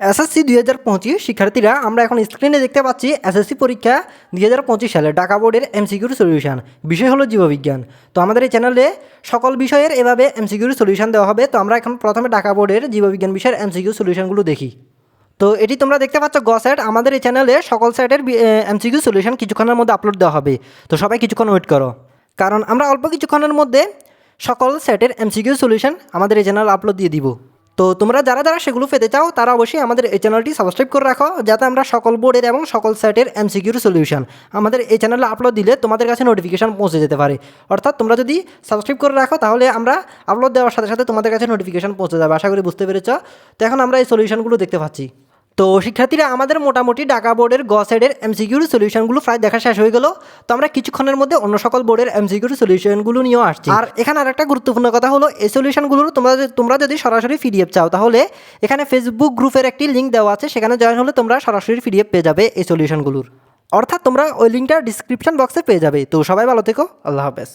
SSC দুই হাজার পঁচিশ শিক্ষার্থীরা, আমরা এখন স্ক্রিনে দেখতে পাচ্ছি এসএসসি পরীক্ষা দুই হাজার পঁচিশ সালে ঢাকা বোর্ডের এমসিকিউর সলিউশন বিষয় হলো জীববিজ্ঞান। তো আমাদের এই চ্যানেলে সকল বিষয়ের এভাবে এমসিকিউর সলিউশন দেওয়া হবে, তো আমরা এখন প্রথমে ঢাকা বোর্ডের জীববিজ্ঞান বিষয়ের এমসিকিউ সলিউশনগুলো দেখি। তো এটি তোমরা দেখতে পাচ্ছ, গ সেট আমাদের এই চ্যানেলে সকল সেটের এমসিকিউ সলিউশন কিছুক্ষণের মধ্যে আপলোড দেওয়া হবে। তো সবাই কিছুক্ষণ ওয়েট করো। কারণ আমরা অল্প কিছুক্ষণের মধ্যে সকল সেটের এমসিকিউ সলিউশন আমাদের এই চ্যানেল আপলোড দিয়ে দিব। তো তোমরা যারা যারা সেগুলো পেতে চাও, তারা অবশ্যই আমাদের এই চ্যানেলটি সাবস্ক্রাইব করে রাখো, যাতে আমরা সকল বোর্ডের এবং সকল সাইটের এমসিকিউর সলিউশন আমাদের এই চ্যানেলে আপলোড দিলে তোমাদের কাছে নোটিফিকেশান পৌঁছে যেতে পারে। অর্থাৎ তোমরা যদি সাবস্ক্রাইব করে রাখো, তাহলে আমরা আপলোড দেওয়ার সাথে সাথে তোমাদের কাছে নোটিফিকেশান পৌঁছে যাবে, আশা করি বুঝতে পেরেছ। তো এখন আমরা এই সলিউশনগুলো দেখতে পাচ্ছি। তো শিক্ষার্থীরা, আমাদের মোটামুটি ঢাকা বোর্ডের গ সাইডের এমসিকিউর সলিউশনগুলো প্রায় দেখা শেষ হয়ে গেল। তো আমরা কিছুক্ষণের মধ্যে অন্য সকল বোর্ডের এমসিকিউর সলিউশনগুলো নিয়েও আসছি। আর এখানে আরেকটা গুরুত্বপূর্ণ কথা হলো, এই সলিউশনগুলো তোমরা তোমরা যদি সরাসরি পিডিএফ চাও, তাহলে এখানে ফেসবুক গ্রুপের একটি লিঙ্ক দেওয়া আছে, সেখানে জয়েন হলে তোমরা সরাসরি পিডিএফ পেয়ে যাবে এই সলিউশনগুলোর। অর্থাৎ তোমরা ওই লিঙ্কটা ডিসক্রিপশন বক্সে পেয়ে যাবে। তো সবাই ভালো থেকো, আল্লাহ হাফেজ।